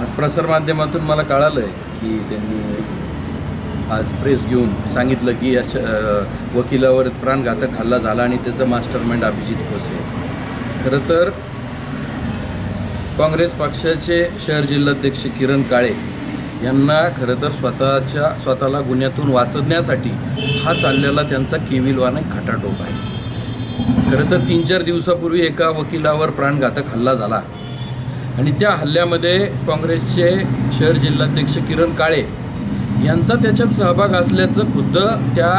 आज प्रसारमाध्यमातून मला कळालं आहे की त्यांनी आज प्रेस घेऊन सांगितलं की या वकिलावर प्राणघातक हल्ला झाला आणि त्याचं मास्टर माइंड अभिजित खोसे. खरं तर काँग्रेस पक्षाचे शहर जिल्हाध्यक्ष किरण काळे यांना खरं तर स्वतःच्या स्वतःला गुन्ह्यातून वाचवण्यासाठी हा चाललेला त्यांचा केविलवाना खटाटोप आहे. खरं तर तीन चार दिवसापूर्वी एका वकिलावर प्राणघातक हल्ला झाला. आणि त्या हल्ल्यामध्ये काँग्रेसचे शहर जिल्हाध्यक्ष किरण काळे यांचा त्याच्यात सहभाग असल्याचं खुद्द त्या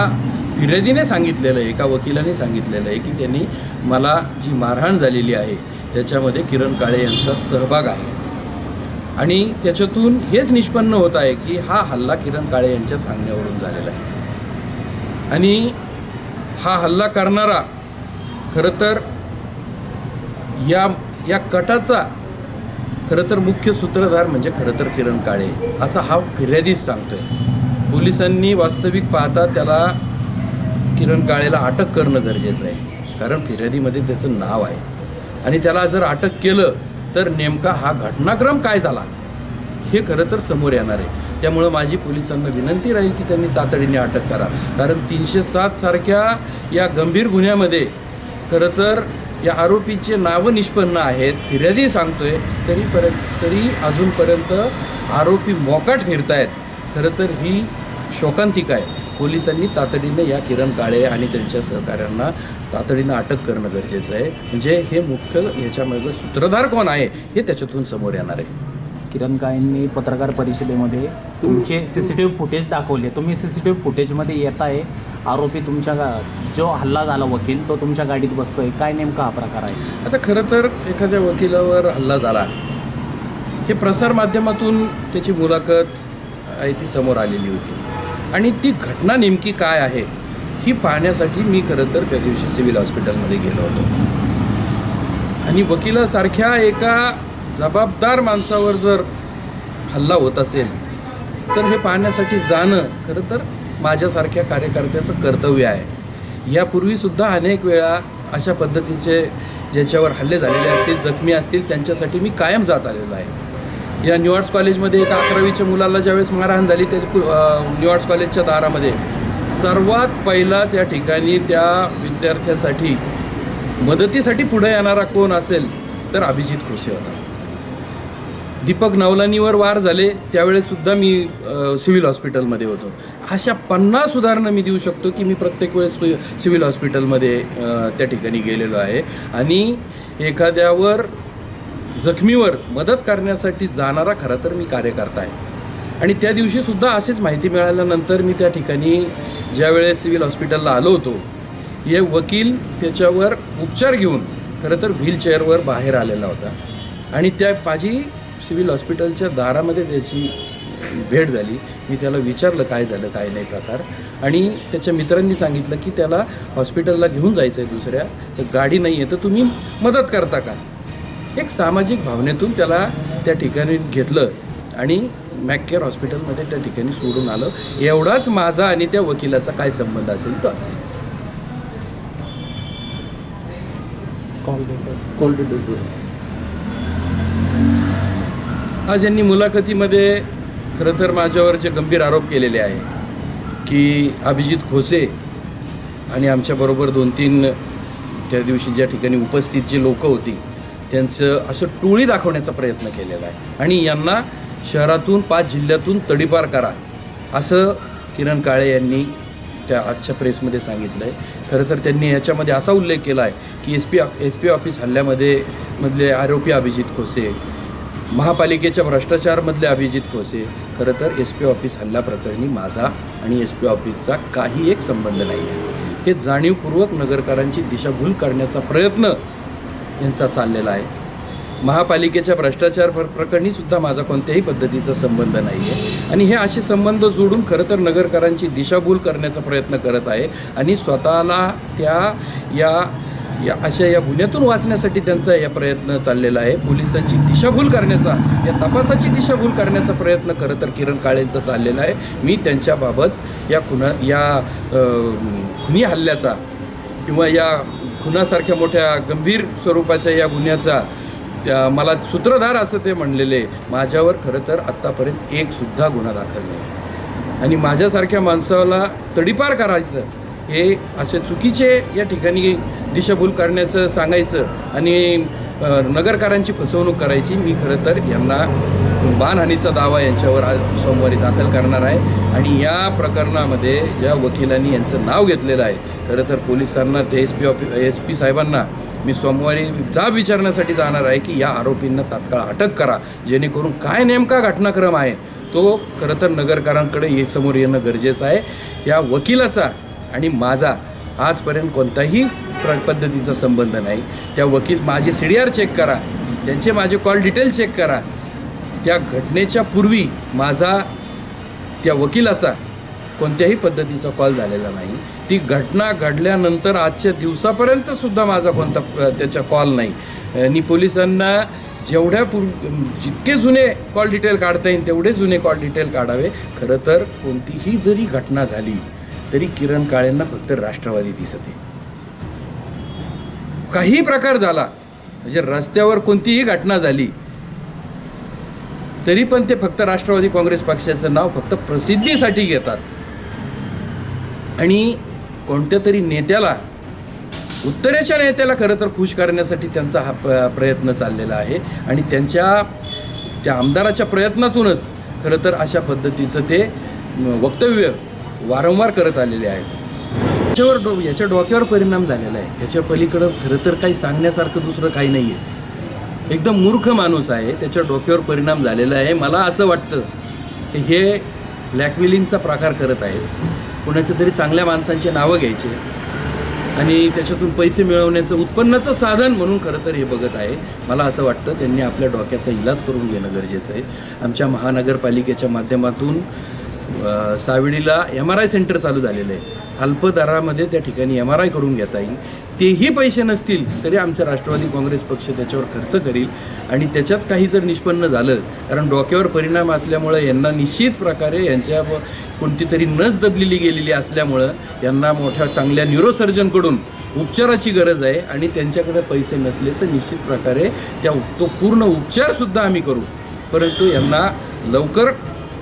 फिर्यादीने सांगितलेलं आहे एका वकिलाने सांगितलेलं आहे की त्यांनी मला जी मारहाण झालेली आहे त्याच्यामध्ये किरण काळे यांचा सहभाग आहे. आणि त्याच्यातून हेच निष्पन्न होत आहे की हा हल्ला किरण काळे यांच्या सांगण्यावरून झालेला आहे. आणि हा हल्ला करणारा खरं तर या या कटाचा खरं तर मुख्य सूत्रधार म्हणजे खरं तर किरण काळे. असा हा फिर्यादीच सांगतोय. पोलिसांनी वास्तविक पाहता त्याला किरण काळेला अटक करणं गरजेचं आहे. कारण फिर्यादीमध्ये त्याचं नाव आहे. आणि त्याला जर अटक केलं तर नेमका हा घटनाक्रम काय झाला? हे खरं तर समोर येणार आहे. त्यामुळं माझी पोलिसांना विनंती राहील की त्यांनी तातडीने अटक करा. कारण तीनशे सात सारख्या या गंभीर गुन्ह्यामध्ये खरं तर या आरोपीचे नावं निष्पन्न आहेत फिर्यादी सांगतोय तरी परत तरी अजूनपर्यंत आरोपी मोकाट फिरतायत. खरं तर ही शोकांतिका आहे. पोलिसांनी तातडीनं या किरण काळे आणि त्यांच्या सहकाऱ्यांना तातडीनं अटक करणं गरजेचं आहे. म्हणजे हे मुख्य ह्याच्यामध्ये सूत्रधार कोण आहे हे त्याच्यातून समोर येणार आहे. किरण काळेंनी पत्रकार परिषदेमध्ये तुमचे C C T V footage दाखवले. तुम्ही सी सी टी व्ही फुटेजमध्ये येत आहे आरोपी तुमच्या गा- जो हल्ला झाला वकील तो तुमच्या गाडीत बसतोय. काय नेमका हा प्रकार आहे? आता खरं तर एखाद्या वकिलावर हल्ला झाला. हे प्रसारमाध्यमातून त्याची मुलाखत आहे ती समोर आलेली होती. आणि ती घटना नेमकी काय आहे ही पाहण्यासाठी मी खरं तर त्या दिवशी सिव्हिल हॉस्पिटलमध्ये गेलो होतो. आणि वकिलासारख्या एका जबाबदार माणसावर जर हल्ला होत असेल तर हे पाहण्यासाठी जाणं खरं तर माझ्यासारख्या कार्यकर्त्याचं कर्तव्य आहे. यापूर्वीसुद्धा अनेक वेळा अशा पद्धतीचे ज्याच्यावर हल्ले झालेले असतील जखमी असतील त्यांच्यासाठी मी कायम जात आलेलो आहे. या न्यू आर्ट्स कॉलेजमध्ये एका अकरावीच्या मुलाला ज्यावेळेस मारहाण झाली ते न्यू आर्ट्स कॉलेजच्या दारामध्ये. सर्वात पहिला त्या ठिकाणी त्या विद्यार्थ्यासाठी मदतीसाठी पुढे येणारा कोण असेल तर अभिजित खुशी होता. दीपक नवलानीवर वार झाले त्यावेळेसुद्धा मी सिव्हिल हॉस्पिटलमध्ये होतो. अशा पन्नास उदाहरणं मी देऊ शकतो की मी प्रत्येक वेळेस सिव्हिल हॉस्पिटलमध्ये त्या ठिकाणी गेलेलो आहे. आणि एखाद्यावर जखमीवर मदत करण्यासाठी जाणारा खरं तर मी कार्यकर्ता आहे. आणि त्या दिवशीसुद्धा अशीच माहिती मिळाल्यानंतर मी त्या ठिकाणी ज्यावेळेस सिव्हिल हॉस्पिटलला आलो होतो हे वकील त्याच्यावर उपचार घेऊन खरं तर व्हीलचेअरवर बाहेर आलेला होता. आणि त्या माझी सिव्हिल हॉस्पिटलच्या दारामध्ये त्याची भेट झाली. मी त्याला विचारलं काय झालं काय नाही प्रकार. आणि त्याच्या मित्रांनी सांगितलं की त्याला हॉस्पिटलला घेऊन जायचं आहे दुसऱ्या तर गाडी नाही आहे तर तुम्ही मदत करता का? एक सामाजिक भावनेतून त्याला त्या ठिकाणी घेतलं आणि मॅककेअर हॉस्पिटलमध्ये त्या ठिकाणी सोडून आलं. एवढाच माझा आणि त्या वकिलाचा काय संबंध असेल तो असेल. आज यांनी मुलाखतीमध्ये खरं तर माझ्यावर जे गंभीर आरोप केलेले आहे की अभिजित खोसे आणि आमच्याबरोबर दोन तीन त्या दिवशी ज्या ठिकाणी उपस्थित जी लोकं होती त्यांचं असं टोळी दाखवण्याचा प्रयत्न केलेला आहे. आणि यांना शहरातून पाच जिल्ह्यातून तडीपार करा असं किरण काळे यांनी त्या आजच्या प्रेसमध्ये सांगितलं आहे खरं तर त्यांनी याच्यामध्ये असा उल्लेख केला आहे की S P S P office हल्ल्यामध्ये मधले आरोपी अभिजित खोसे महापालिकेच्या भ्रष्टाचारमधले अभिजित खोसे. खरं तर एस पी ऑफिस हल्ला प्रकरणी माझा आणि एस पी ऑफिसचा काही एक संबंध नाही आहे हे जाणीवपूर्वक नगरकरांची दिशाभूल करण्याचा प्रयत्न यांचा चाललेला आहे. महापालिकेच्या भ्रष्टाचार प्रकरणी सुद्धा माझा कोणत्याही पद्धतीचा संबंध नाही आहे आणि हे असे संबंध जोडून खरं तर नगरकरांची दिशाभूल करण्याचा प्रयत्न करत आहे आणि स्वतःला त्या या या अशा या गुन्ह्यातून वाचण्यासाठी त्यांचा या प्रयत्न चाललेला आहे. पोलिसांची दिशाभूल करण्याचा या तपासाची दिशाभूल करण्याचा प्रयत्न खरं तर किरण काळेंचा चाललेला आहे. मी त्यांच्याबाबत या खुना या खुनी हल्ल्याचा किंवा या खुनासारख्या मोठ्या गंभीर स्वरूपाच्या या गुन्ह्याचा त्या मला सूत्रधार असं ते म्हणलेले माझ्यावर खरं तर आत्तापर्यंत एकसुद्धा गुन्हा दाखल नाही. आणि माझ्यासारख्या माणसाला तडीपार करायचं हे असे चुकीचे या ठिकाणी दिशाभूल करण्याचं सांगायचं आणि नगरकारांची फसवणूक करायची मी खरं तर यांना बाणहानीचा दावा यांच्यावर आज सोमवारी दाखल करणार आहे. आणि या प्रकरणामध्ये ज्या वकिलांनी यांचं नाव घेतलेलं आहे खरं तर पोलिसांना ते S P office S P साहेबांना मी सोमवारी जाब विचारण्यासाठी जाणार आहे की या आरोपींना तात्काळ अटक करा जेणेकरून काय नेमका घटनाक्रम आहे तो खरं तर नगरकारांकडे ये समोर येणं गरजेचं आहे. या वकिलाचा आणि माझा आजपर्यंत कोणताही प्र पद्धतीचा संबंध नाही. त्या वकील माझे सी डी आर चेक करा. त्यांचे माझे कॉल डिटेल चेक करा. त्या घटनेच्या पूर्वी माझा त्या वकिलाचा कोणत्याही पद्धतीचा कॉल झालेला नाही. ती घटना घडल्यानंतर आजच्या दिवसापर्यंतसुद्धा माझा कोणता त्याचा कॉल नाही. आणि पोलिसांना जेवढ्या पूर् जितके जुने कॉल डिटेल काढता येईल तेवढे जुने कॉल डिटेल काढावे. खरं तर कोणतीही जरी घटना झाली तरी किरण काळेंना फक्त राष्ट्रवादी दिसते काही प्रकार झाला. म्हणजे रस्त्यावर कोणतीही घटना झाली तरी पण ते फक्त राष्ट्रवादी काँग्रेस पक्षाचं नाव फक्त प्रसिद्धीसाठी घेतात. आणि कोणत्या तरी नेत्याला उत्तरेच्या नेत्याला खरं तर खुश करण्यासाठी त्यांचा हा प प्रयत्न चाललेला आहे. आणि त्यांच्या त्या आमदाराच्या प्रयत्नातूनच खरं तर अशा पद्धतीचं ते वक्तव्य वारंवार करत आलेले आहेत. याच्यावर डो याच्या डोक्यावर परिणाम झालेला आहे. याच्या पलीकडं खरं तर काही सांगण्यासारखं दुसरं काही नाही आहे एकदम मूर्ख माणूस आहे. त्याच्या डोक्यावर परिणाम झालेला आहे. मला असं वाटतं की हे ब्लॅकमेलिंगचा प्रकार करत आहेत. कोणाचं तरी चांगल्या माणसांची नावं घ्यायचे. आणि त्याच्यातून पैसे मिळवण्याचं उत्पन्नाचं साधन म्हणून खरं तर हे बघत आहे. मला असं वाटतं त्यांनी आपल्या डोक्याचा इलाज करून घेणं गरजेचं आहे. आमच्या महानगरपालिकेच्या माध्यमातून सावडीला एम आर आय सेंटर चालू झालेलं आहे. अल्प दरामध्ये त्या ठिकाणी एम आर आय करून घेता येईल. तेही पैसे नसतील तरी आमचा राष्ट्रवादी काँग्रेस पक्ष त्याच्यावर खर्च करील. आणि त्याच्यात काही जर निष्पन्न झालं कारण डोक्यावर परिणाम असल्यामुळं यांना निश्चित प्रकारे यांच्या व कोणती तरी नस दबलेली गेलेली असल्यामुळं यांना मोठ्या चांगल्या न्यूरोसर्जनकडून उपचाराची गरज आहे. आणि त्यांच्याकडे पैसे नसले तर निश्चित प्रकारे त्या तो पूर्ण उपचारसुद्धा आम्ही करू. परंतु यांना लवकर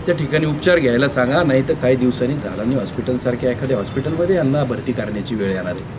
त्या ठिकाणी उपचार घ्यायला सांगा नाही तर काही दिवसांनी झाला नाही हॉस्पिटलसारख्या एखाद्या हॉस्पिटलमध्ये यांना भरती करण्याची वेळ येणार आहे.